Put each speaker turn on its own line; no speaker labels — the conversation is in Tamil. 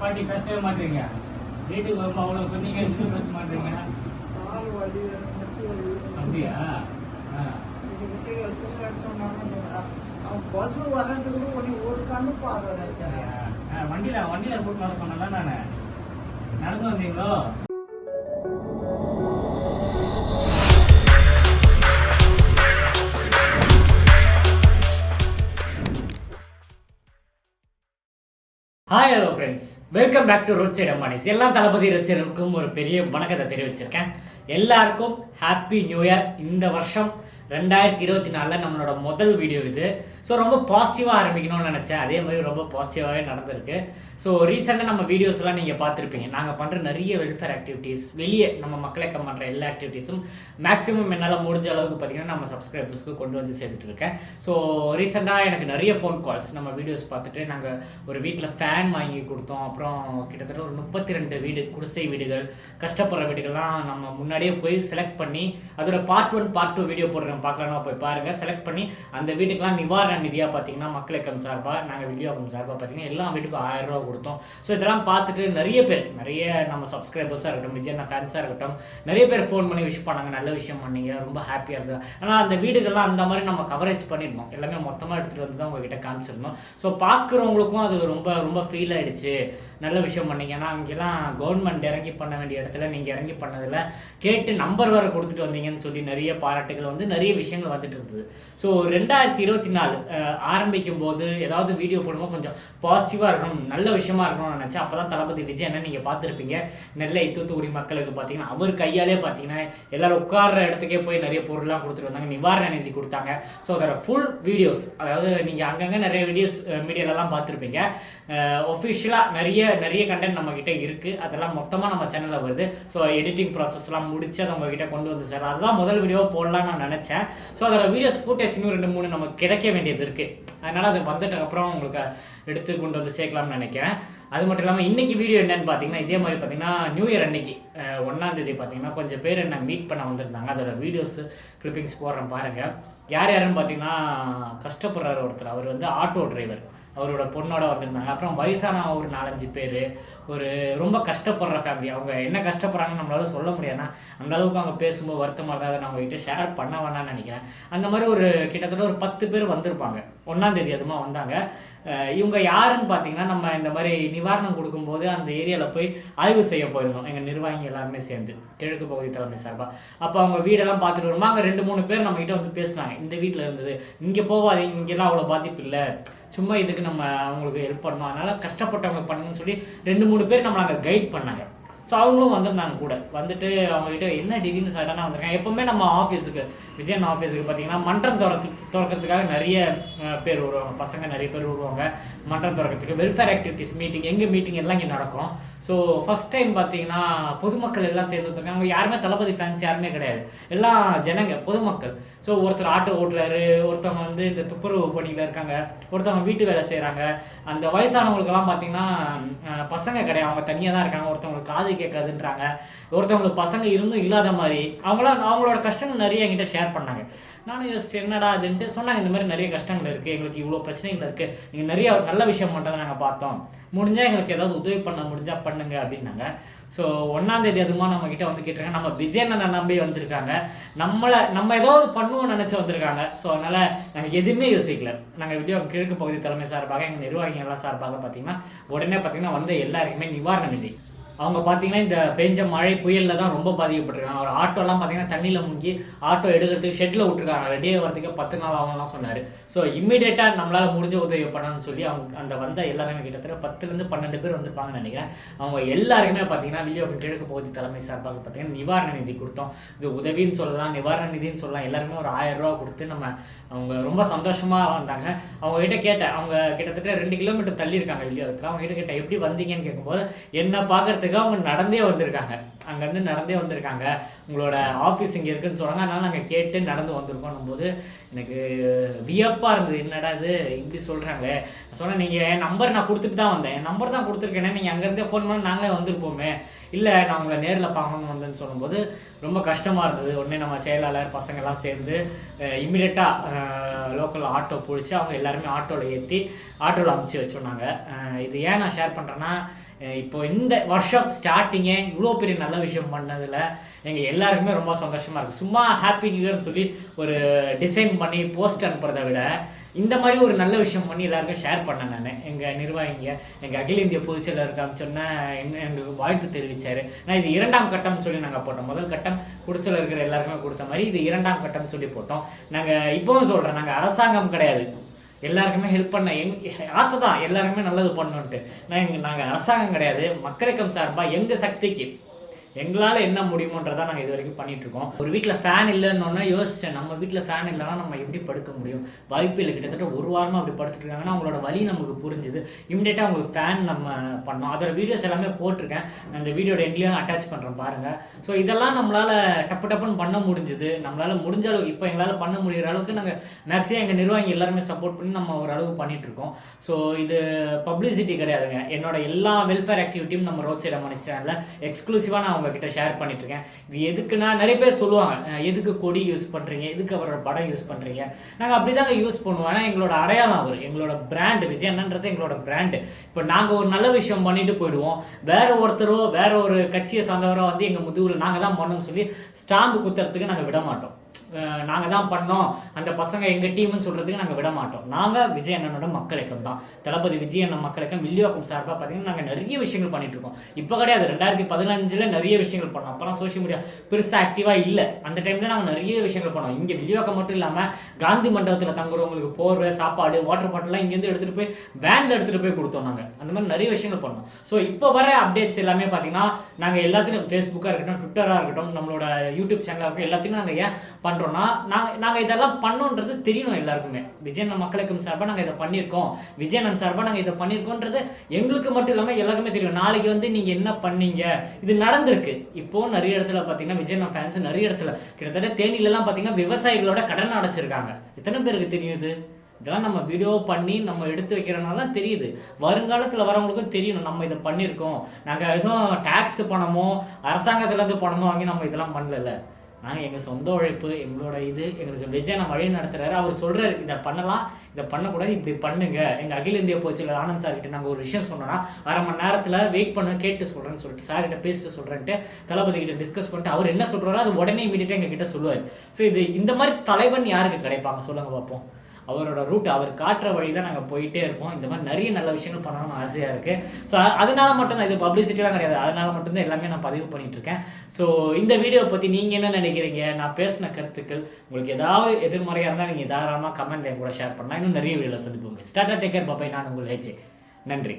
பாட்டி பேசவே மாட்டீங்க. வீட்டுக்கு வரும்போது அவ்வளோ சொன்னீங்க இன்னும் பேச மாட்டீங்க. அப்படியா?
பஸ் வர்றதுக்கு ஒன்று ஒரு கண்ணு பார்க்குறேன்
ஆ, வண்டியில வண்டியில கூட்டு வர சொன்னல நானு. நடந்து வந்தீங்களோ? Hi hello friends welcome back to road side அம்மானிஸ் எல்லா தளபதி ரசிகர்களுக்கும் ஒரு பெரிய வணக்கத்தை தெரிவிச்சிருக்கேன். எல்லாருக்கும் ஹாப்பி நியூ இயர் இந்த வருஷம் ரெண்டாயிரத்தி இருபத்தி நாலில் நம்மளோட முதல் வீடியோ இது. ஸோ ரொம்ப பாசிட்டிவாக ஆரம்பிக்கணும்னு நினச்சேன். அதே மாதிரி ரொம்ப பாசிட்டிவாகவே நடந்திருக்கு. ஸோ ரீசெண்டாக நம்ம வீடியோஸ்லாம் நீங்கள் பார்த்துருப்பீங்க. நாங்கள் பண்ணுற நிறைய வெல்ஃபேர் ஆக்டிவிட்டீஸ் வெளியே நம்ம மக்களுக்கு பண்ணுற எல்லா ஆக்டிவிட்டீஸும் மேக்ஸிமம் என்னால் முடிஞ்ச அளவுக்கு பார்த்தீங்கன்னா நம்ம சப்ஸ்கிரைபர்ஸ்க்கு கொண்டு வந்து சேர்த்துட்டு இருக்கேன் ஸோ ரீசெண்டாக எனக்கு நிறைய ஃபோன் கால்ஸ் நம்ம வீடியோஸ் பார்த்துட்டு நாங்கள் ஒரு வீட்டில் ஃபேன் வாங்கி கொடுத்தோம். அப்புறம் கிட்டத்தட்ட ஒரு முப்பத்தி ரெண்டு வீடு குடிசை வீடுகள் கஷ்டப்படுற வீடுகள்லாம் நம்ம முன்னாடியே போய் செலக்ட் பண்ணி அதோட part one part two video போடுறோம் பார்க்கலாம் போய் பாருங்கள் செலக்ட் பண்ணி அந்த வீட்டுக்கெல்லாம் நிவாரண நிதியாக பார்த்தீங்கன்னா மக்கள் இயக்கம் சார்பாக நாங்கள் வில்லியோகம் சார்பாக பார்த்தீங்கன்னா எல்லா வீட்டுக்கும் ஆயிரம் ரூபா கொடுத்தோம். ஸோ இதெல்லாம் பார்த்துட்டு நிறைய பேர் நிறைய நம்ம சப்ஸ்கிரைபர்ஸாக இருக்கட்டும் விஜயண்ணா ஃபேன்ஸாக இருக்கட்டும் நிறைய பேர் ஃபோன் பண்ணி விஷ் பண்ணாங்க. நல்ல விஷயம் பண்ணீங்க. ரொம்ப ஹாப்பியாக இருந்தது. ஆனால் அந்த வீடுகள்லாம் அந்த மாதிரி நம்ம கவரேஜ் பண்ணியிருந்தோம். எல்லாமே மொத்தமாக எடுத்துகிட்டு வந்து தான் உங்ககிட்ட காமிச்சிருந்தோம். ஸோ பார்க்குறவங்களுக்கும் அது ரொம்ப ரொம்ப ஃபீல் ஆகிடுச்சு நல்ல விஷயம் பண்ணீங்க. ஏன்னா அங்கெல்லாம் கவர்மெண்ட் இறங்கி பண்ண வேண்டிய இடத்துல நீங்கள் இறங்கி பண்ணதில் கேட்டு நம்பர் வர கொடுத்துட்டு வந்தீங்கன்னு சொல்லி நிறைய பாராட்டுகள் வந்து நிறைய விஷயங்கள் வந்துட்டு இருந்தது. ஸோ ரெண்டாயிரத்தி இருபத்தி நாலு ஆரம்பிக்கும் போது ஏதாவது வீடியோ போடும்போது கொஞ்சம் பாசிட்டிவாக இருக்கணும் நல்ல விஷயமா இருக்கணும்னு நினச்சேன். அப்போ தான் தளபதி விஜய் என்ன நீங்கள் பார்த்துருப்பீங்க. நெல்லை தூத்துக்குடி மக்களுக்கு பார்த்தீங்கன்னா அவர் கையாலே பார்த்தீங்கன்னா எல்லாரும் உட்கார்ற இடத்துக்கே போய் நிறைய பொருள்லாம் கொடுத்துட்டு வந்தாங்க. நிவாரண நிதி கொடுத்தாங்க. ஸோ அதோட ஃபுல் வீடியோஸ் அதாவது நீங்கள் அங்கங்கே நிறைய வீடியோஸ் மீடியாலலாம் பார்த்துருப்பீங்க. ஒஃபிஷியலாக நிறைய நிறைய கண்டென்ட் நம்மக்கிட்ட இருக்குது அதெல்லாம் மொத்தமாக நம்ம சேனலில் வருது. ஸோ எடிட்டிங் ப்ராசஸ்லாம் முடிச்சு அதை உங்ககிட்ட கொண்டு வந்து சார் அதுதான் முதல் வீடியோ போடலாம்னு நான் நினச்சேன். ஸோ அதோட வீடியோஸ் ஃபுட்டேஜ் இன்னும் ரெண்டு மூணு நமக்கு கிடைக்க வேண்டியது இருக்குது அதனால் அது வந்துட்டு அப்புறம் உங்களுக்கு எடுத்து கொண்டு வந்து சேர்க்கலாம்னு நினைக்கிறேன். அது மட்டும் இல்லாமல் இன்றைக்கி வீடியோ என்னன்னு பார்த்தீங்கன்னா இதே மாதிரி பார்த்தீங்கன்னா நியூ இயர் அன்னைக்கு ஒன்றாந்தேதி பார்த்தீங்கன்னா கொஞ்சம் பேர் என்ன மீட் பண்ண வந்திருந்தாங்க. அதோட வீடியோஸ் கிளிப்பிங்ஸ் போடுறேன் பாருங்கள் யார் யாருன்னு பார்த்தீங்கன்னா கஷ்டப்படுறாரு ஒருத்தர். அவர் வந்து ஆட்டோ டிரைவர் அவரோட பொண்ணோட வந்திருந்தாங்க. அப்புறம் வயசான ஒரு நாலஞ்சு பேர். ஒரு ரொம்ப கஷ்டப்படுற ஃபேமிலி அவங்க என்ன கஷ்டப்படுறாங்கன்னு நம்மளால சொல்ல முடியாதுன்னா அந்த அளவுக்கு அவங்க பேசும்போது வருத்தமாக இருந்தால் அதை நான் உங்ககிட்ட ஷேர் பண்ண வேணாம்னு நினைக்கிறேன். அந்த மாதிரி ஒரு கிட்டத்தட்ட ஒரு பத்து பேர் வந்திருப்பாங்க. ஒன்றாம் தேதி அதுமா வந்தாங்க. இவங்க யாருன்னு பார்த்தீங்கன்னா நம்ம இந்த மாதிரி நிவாரணம் கொடுக்கும்போது அந்த ஏரியாவில் போய் ஆய்வு செய்ய போயிருந்தோம். எங்கள் நிர்வாகி எல்லாருமே சேர்ந்து. கிழக்கு பகுதி தலைமை சார்பாக அப்போ அவங்க வீடெல்லாம் பார்த்துட்டு வருமா அங்கே ரெண்டு மூணு பேர் நம்மகிட்ட வந்து பேசுனாங்க. இந்த வீட்டில் இருந்தது. இங்கே போகாதீங்க இங்கெல்லாம் அவ்வளோ பாதிப்பு இல்லை. சும்மா இதுக்கு நம்ம அவங்களுக்கு ஹெல்ப் பண்ணோம் அதனால் கஷ்டப்பட்டவங்களுக்கு பண்ணுங்கன்னு சொல்லி ரெண்டு மூணு பேர் நம்மளை அங்கே கைட் பண்ணாங்க. ஸோ அவங்களும் வந்திருந்தாங்க கூட. வந்துட்டு அவங்ககிட்ட என்ன திடீர்னு சடனாக வந்திருக்காங்க எப்பவுமே நம்ம ஆஃபீஸுக்கு விஜயன் ஆஃபீஸுக்கு பார்த்தீங்கன்னா மன்றம் திறத்துக்கு திறக்கிறதுக்காக நிறைய பேர் வருவாங்க. பசங்க நிறைய பேர் வருவாங்க. மன்றம் திறக்கிறதுக்கு வெல்ஃபேர் ஆக்டிவிட்டீஸ் மீட்டிங் எங்கள் மீட்டிங் எல்லாம் இங்கே நடக்கும். ஸோ ஃபஸ்ட் டைம் பார்த்தீங்கன்னா பொதுமக்கள் எல்லாம் சேர்ந்து வந்திருக்காங்க. அவங்க யாருமே தளபதி ஃபேன்ஸ் யாருமே கிடையாது. எல்லாம் ஜனங்க பொதுமக்கள். ஸோ ஒருத்தர் ஆட்டோ ஓட்டுறாரு ஒருத்தவங்க வந்து இந்த துப்புரவு பணியில் இருக்காங்க. ஒருத்தவங்க வீட்டு வேலை செய்கிறாங்க அந்த வயசானவங்களுக்கெல்லாம் பார்த்தீங்கன்னா பசங்க கிடையாது. அவங்க தனியாக தான் இருக்காங்க. ஒருத்தவங்களுக்கு காது கேட்காதுன்றாங்க. ஒருத்தவங்களுக்கு பசங்க இருந்தும் இல்லாத மாதிரி அவங்களாம் அவங்களோட கஷ்டங்கள் நிறைய என்கிட்ட ஷேர் பண்ணாங்க. நானும் யோசிச்சு என்னடா அதுன்ட்டு சொன்னாங்க இந்த மாதிரி நிறைய கஷ்டங்கள் இருக்குது எங்களுக்கு இவ்வளோ பிரச்சனைகள் இருக்குது நீங்கள் நிறைய நல்ல விஷயம் பண்ணுறதை நாங்கள் பார்த்தோம். முடிஞ்சால் எங்களுக்கு ஏதாவது உதவி பண்ண முடிஞ்சால் பண்ணுங்க அப்படின்னாங்க. ஸோ ஒன்றாந்தேதி அதுமா நம்ம கிட்ட வந்து கேட்டிருக்காங்க. நம்ம விஜயனை நம்பி வந்திருக்காங்க. நம்மளை நம்ம ஏதாவது பண்ணுவோம்னு நினச்சி வந்திருக்காங்க. ஸோ அதனால் நாங்கள் எதுவுமே யோசிக்கல. நாங்கள் வீடியோ கிழக்கு பகுதி தலைமை சார்பாக எங்கள் நிர்வாகிகள்லாம் சார்பாக பார்த்தீங்கன்னா உடனே பார்த்தீங்கன்னா வந்து எல்லாருக்குமே நிவாரண நிதி. அவங்க பார்த்தீங்கன்னா இந்த பெஞ்ச மழை புயலில் தான் ரொம்ப பாதிக்கப்பட்டிருக்காங்க. அவர் ஆட்டோலாம் பார்த்தீங்கன்னா தண்ணியில் முங்கி ஆட்டோ எடுக்கிறதுக்கு ஷெட்டில் விட்டுருக்காங்க ரெடியாக வரதுக்கு பத்து நாள் ஆகும்லாம் சொன்னார். ஸோ இம்மிடியேட்டாக நம்மளால் முடிஞ்ச உதவி பண்ணணும்னு சொல்லி அவங்க அந்த வந்த எல்லாருமே கிட்டத்தட்ட பத்துலேருந்து பன்னெண்டு பேர் வந்திருப்பாங்கன்னு நினைக்கிறேன். அவங்க எல்லாருக்குமே பார்த்தீங்கன்னா வில்லியோகம் கிழக்கு பகுதி தலைமை சார்பாக பார்த்தீங்கன்னா நிவாரண நிதி கொடுத்தோம். இது உதவின்னு சொல்லலாம் நிவாரண நிதின்னு சொல்லலாம். எல்லாருமே ஒரு ஆயிரம் ரூபா கொடுத்து நம்ம அவங்க ரொம்ப சந்தோஷமாக வந்தாங்க. அவங்ககிட்ட கேட்டேன். அவங்க கிட்டத்தட்ட ரெண்டு கிலோமீட்டர் தள்ளி இருக்காங்க வில்லியோகத்தில் அவங்க கிட்ட கேட்டேன் எப்படி வந்தீங்கன்னு? கேட்கும்போது என்ன பார்க்கறதுக்கு அவங்க நடந்தே வந்திருக்காங்க. அங்கேருந்து நடந்தே வந்திருக்காங்க. உங்களோட ஆஃபீஸ் இங்கே இருக்குன்னு சொன்னாங்க அதனால் நாங்கள் கேட்டு நடந்து வந்திருக்கோம் போது எனக்கு வியப்பாக இருந்தது. என்னடா இது? இப்படி சொல்கிறாங்களே சொன்னேன் நீங்கள் என் நம்பர் நான் கொடுத்துட்டு தான் வந்தேன். என் நம்பர் தான் கொடுத்துருக்கேனே. நீங்கள் அங்கேருந்தே ஃபோன் பண்ணி நாங்களே வந்திருப்போமே. இல்லை நான் உங்களை நேரில் பார்க்கணும்னு வந்தேன்னு சொல்லும்போது ரொம்ப கஷ்டமாக இருந்தது. உடனே நம்ம செயலாளர் பசங்கள்லாம் சேர்ந்து இம்மிடியட்டாக லோக்கல் ஆட்டோ பிடிச்சி அவங்க எல்லாருமே ஆட்டோவில் ஏற்றி ஆட்டோவில் அமுச்சு வச்சுருந்தாங்க. இது ஏன் நான் ஷேர் பண்ணுறேன்னா இப்போ இந்த வருஷம் ஸ்டார்டிங்கே இவ்வளோ பெரிய நல்ல விஷயம் பண்ணதில் எங்கள் எல்லாருக்குமே ரொம்ப சந்தோஷமாக இருக்குது சும்மா ஹாப்பி நியூ இயர்னு சொல்லி ஒரு டிசைன் பண்ணி போஸ்ட் அனுப்புறதை விட இந்த மாதிரி ஒரு நல்ல விஷயம் பண்ணி எல்லாருக்கும் ஷேர் பண்ணேன் நான். எங்கள் நிர்வாகிங்க எங்கள் அகில இந்திய பொதுச்செயலருக்கு அமிச்சோன்னா என்ன எங்களுக்கு வாழ்த்து தெரிவித்தார் நான் இது இரண்டாம் கட்டம்னு சொல்லி நாங்கள் போட்டோம். முதல் கட்டம் குடிசையில் இருக்கிற எல்லாருக்குமே கொடுத்த மாதிரி இது இரண்டாம் கட்டம்னு சொல்லி போட்டோம். நாங்கள் இப்போவும் சொல்கிறேன் நாங்கள் அரசாங்கம் கிடையாது. எல்லாருக்குமே ஹெல்ப் பண்ண எங் ஆசை தான். எல்லாருக்குமே நல்லது பண்ணணுன்ட்டு எங்கள் நாங்கள் அரசாங்கம் கிடையாது. மக்களுக்கம் சார்பாக எங்கள் சக்திக்கு எங்களால் என்ன முடியுமோன்றதை நாங்கள் இது வரைக்கும் பண்ணிகிட்ருக்கோம் இருக்கோம். ஒரு வீட்டில் ஃபேன் இல்லைன்னு யோசித்தேன் நம்ம வீட்டில் ஃபேன் இல்லைன்னா நம்ம எப்படி படுக்க முடியும்? வாய்ப்பு இல்லை. கிட்டத்தட்ட ஒரு வாரமாக அப்படி படுத்துட்டு இருக்காங்கன்னா அவங்களோட வழி நமக்கு புரிஞ்சுது. இம்மிடியேட்டாக அவங்களுக்கு ஃபேன் நம்ம பண்ணோம். அதோட வீடியோஸ் எல்லாமே போட்டிருக்கேன். அந்த வீடியோட எண்ட்லேயும் அட்டாச் பண்ணுறோம் பாருங்கள் ஸோ இதெல்லாம் நம்மளால் டப்பு டப்புன்னு பண்ண முடிஞ்சுது. நம்மளால் முடிஞ்ச அளவுக்கு இப்போ எங்களால் பண்ண முடிகிற அளவுக்கு நாங்கள் மேக்ஸிமம் எங்கள் நிர்வாகி எல்லாருமே சப்போர்ட் பண்ணி நம்ம ஓரளவு பண்ணிகிட்ருக்கோம் ஸோ இது பப்ளிசிட்டி கிடையாதுங்க. என்னோட எல்லா வெல்ஃபேர் ஆக்டிவிட்டியும் நம்ம ரோட் சைட் மணி சேனலில் எக்ஸ்க்ளூசிவாக நான் உங்ககிட்ட ஷேர் பண்ணிட்டு இருக்கேன் இது எதுக்குன்னா நிறைய பேர் சொல்லுவாங்க எதுக்கு கொடி யூஸ் பண்ணுறீங்க எதுக்கு அவரோட படம் யூஸ் பண்ணுறீங்க நாங்கள் அப்படி தாங்க யூஸ் பண்ணுவோம். ஏன்னா எங்களோட அடையாளம் அவர். எங்களோட பிராண்ட் விஜய் அண்ணன்றது எங்களோட பிராண்டு இப்போ நாங்கள் ஒரு நல்ல விஷயம் பண்ணிட்டு போயிடுவோம். வேற ஒருத்தரோ வேற ஒரு கட்சியை சார்ந்தவரோ வந்து எங்கள் முதுகில் நாங்கள் தான் பண்ணோம்னு சொல்லி ஸ்டாம்பு குத்துறதுக்கு நாங்கள் விட மாட்டோம் நாங்கள் தான் பண்ணோம். அந்த பசங்க எங்கள் டீம்னு சொல்கிறதுக்கு நாங்கள் விட மாட்டோம். நாங்கள் விஜய் அண்ணனோட மக்கள் இயக்கம் தான். தளபதி விஜய் அண்ணன் மக்கள் இயக்கம் வில்லியோக்கம் சார்பாக பார்த்தீங்கன்னா நாங்கள் நிறைய விஷயங்கள் பண்ணிகிட்ருக்கோம் இருக்கோம். இப்போ கிடையாது. ரெண்டாயிரத்தி பதினஞ்சில் நிறைய விஷயங்கள் பண்ணோம். அப்போலாம் சோஷியல் மீடியா பெருசாக ஆக்டிவாக இல்லை. அந்த டைமில் நாங்கள் நிறைய விஷயங்கள் பண்ணோம். இங்கே வில்லியோக்கம் மட்டும் இல்லாமல் காந்தி மண்டபத்தில் தங்குறவங்களுக்கு போர்வை சாப்பாடு வாட்டர் பாட்டிலாம் இங்கேருந்து எடுத்துகிட்டு போய் வேனில் எடுத்துகிட்டு போய் கொடுத்தோம் நாங்கள் அந்த மாதிரி நிறைய விஷயங்கள் பண்ணோம். ஸோ இப்போ வர அப்டேட்ஸ் எல்லாமே பார்த்தீங்கன்னா நாங்கள் எல்லாத்துலையும் ஃபேஸ்புக்காக இருக்கட்டும் ட்விட்டராக இருக்கட்டும் நம்மளோட யூடியூப் சேனலாக இருக்கட்டும் எல்லாத்தையும் நாங்கள் ஏன் பண்ணுறோன்னா நாங்கள் நாங்கள் இதெல்லாம் பண்ணோன்றது தெரியணும் எல்லாருக்குமே. விஜயன் மக்களுக்கும் சார்பாக நாங்கள் இதை பண்ணியிருக்கோம். விஜயனன் சார்பாக நாங்கள் இதை பண்ணியிருக்கோன்றது எங்களுக்கு மட்டும் இல்லாமல் எல்லாருக்குமே தெரியும். நாளைக்கு வந்து நீங்கள் என்ன பண்ணீங்க? இது நடந்திருக்கு. இப்போ நிறைய இடத்துல பார்த்தீங்கன்னா விஜயன் ஃபேன்ஸ் நிறைய இடத்துல கிட்டத்தட்ட தேனிலெல்லாம் பார்த்தீங்கன்னா விவசாயிகளோட கடன் அடைச்சிருக்காங்க. எத்தனை பேருக்கு தெரியுது இதெல்லாம் நம்ம வீடியோ பண்ணி நம்ம எடுத்து வைக்கிறனால தெரியுது. வருங்காலத்தில் வரவங்களுக்கும் தெரியணும். நம்ம இதை பண்ணியிருக்கோம். நாங்கள் எதுவும் டேக்ஸ் பணமோ அரசாங்கத்துலேருந்து பணமோ வாங்கி நம்ம இதெல்லாம் பண்ணல நாங்கள் எங்கள் சொந்த உழைப்பு எங்களோட இது எங்களுக்கு விஜயனை வழி நடத்துறாரு. அவர் சொல்கிறாரு இதை பண்ணலாம் இதை பண்ணக்கூடாது இப்படி பண்ணுங்க. எங்கள் அகில இந்திய போச்சியில் ஆனந்த் சார் கிட்ட நாங்கள் ஒரு விஷயம் சொன்னோன்னா அரை மணி நேரத்தில் வெயிட் பண்ண கேட்டு சொல்கிறேன்னு சொல்லிட்டு சார்கிட்ட பேசிட்டு சொல்கிறேன்ட்டு தளபதி கிட்ட டிஸ்கஸ் பண்ணிட்டு அவர் என்ன சொல்கிறாரோ அது உடனே இமீடியட்டாக எங்ககிட்ட சொல்லுவார். ஸோ இது இந்த மாதிரி தலைவன் யாருக்கு கிடைப்பாங்க? சொல்லுங்கள் பார்ப்போம் அவரோட ரூட் அவர் காட்டுற வழியில் நாங்கள் போயிட்டே இருப்போம். இந்த மாதிரி நிறைய நல்ல விஷயங்கள் பண்ணணும்னு ஆசையாக இருக்குது ஸோ அதனால மட்டும்தான் இது பப்ளிசிட்டிலாம் கிடையாது. அதனால மட்டும்தான் எல்லாமே நான் பதிவு பண்ணிகிட்ருக்கேன் இருக்கேன். ஸோ இந்த வீடியோ பற்றி நீங்கள் என்ன நினைக்கிறீங்க? நான் பேசின கருத்துக்கள் உங்களுக்கு ஏதாவது எதிர்மறையாக இருந்தால் நீங்கள் தாராளமாக கமெண்ட் என் கூட ஷேர் பண்ணலாம். இன்னும் நிறைய வீடியோவில் சந்திப்போங்க ஸ்டார்டா டேக்கர் பாப்பை நான் உங்கள் ஏஜே நன்றி.